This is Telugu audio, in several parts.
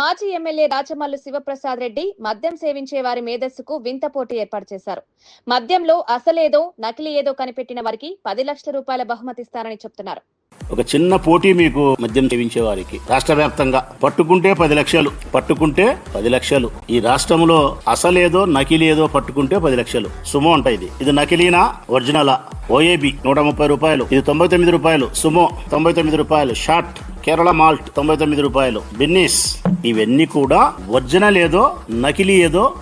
మాజీ ఎమ్మెల్యే రాచమల్లు శివప్రసాద్ రెడ్డి మద్యం సేవించే వారి మేధస్సుకు వింత పోటీ ఏర్పాటు చేశారు. మద్యంలో అసలేదో నకిలీ ఏదో కనిపెట్టిన వారికి పది లక్షల రూపాయల బహుమతిస్తారని చెప్తున్నారు. ఒక చిన్న పోటీ మీకు మద్యం సేవించే వారికి రాష్ట్ర వ్యాప్తంగా పట్టుకుంటే పది లక్షలు పట్టుకుంటే పది లక్షలు. ఈ రాష్ట్రంలో అసలేదో నకిలీదో పట్టుకుంటే పది లక్షలు. సుమో అంట ఇది. ఇది నకిలీనా ఒరిజినలా? ఓఏబి నూట ముప్పై రూపాయలు. ఇది తొంభై తొమ్మిది రూపాయలు. సుమో తొంభై తొమ్మిది రూపాయలు. షార్ట్ కేరళ మాల్ట్ తొంభై తొమ్మిది రూపాయలు. బిన్నీస్ ఇవన్నీ కూడా ఒరిజినల్ ఏదో నకిలీ ఏదో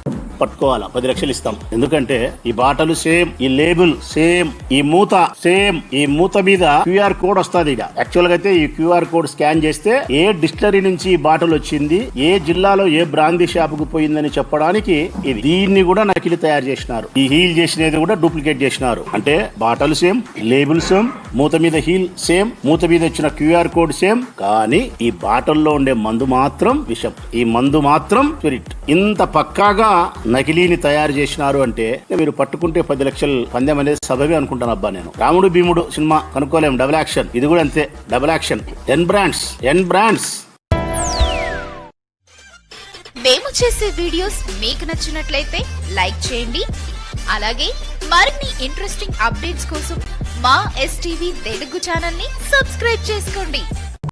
పట్టుకోవాలా. పది లక్షలు ఇస్తాం. ఎందుకంటే ఈ బాటలు సేమ్ ఈ లేబుల్ సేమ్ ఈ మూత సేమ్ ఈ మూత మీద క్యూఆర్ కోడ్ వస్తుంది ఇక. యాక్చువల్గా అయితే ఈ క్యూఆర్ కోడ్ స్కాన్ చేస్తే ఏ డిస్టిలరీ నుంచి ఈ బాటలు వచ్చింది ఏ జిల్లాలో ఏ బ్రాందీ షాప్కు పోయిందని చెప్పడానికి ఇది. దీన్ని కూడా నకిలీ తయారు చేసినారు. ఈ హీల్ చేసినది కూడా డూప్లికేట్ చేసినారు. అంటే బాటలు సేమ్ లేబుల్ సేమ్ మూత మీద హీల్ సేమ్ మూత మీద వచ్చిన క్యూఆర్ కోడ్ సేమ్ కానీ ఈ బాటల్లో ఉండే మందు మాత్రం విషం. ఈ మందు మాత్రం స్పిరిట్. ఇంత పక్కాగా నకిలీని తయారు చేసినారు అంటే మీరు పట్టుకుంటే పది లక్షలు పందెం అనేది సభవే అనుకుంటాను అబ్బా నేను. రాముడు భీముడు సినిమా కనుక్కోలేం డబుల్ యాక్షన్. ఇది కూడా అంతే double action. N brands N brands మేము చేసే వీడియోస్ మీకు నచ్చినట్లయితే లైక్ చేయండి. అలాగే మరిన్ని ఇంట్రెస్టింగ్ అప్డేట్స్ కోసం మా ఎస్టీవీ తెలుగు ఛానల్ని సబ్స్క్రైబ్ చేసుకోండి.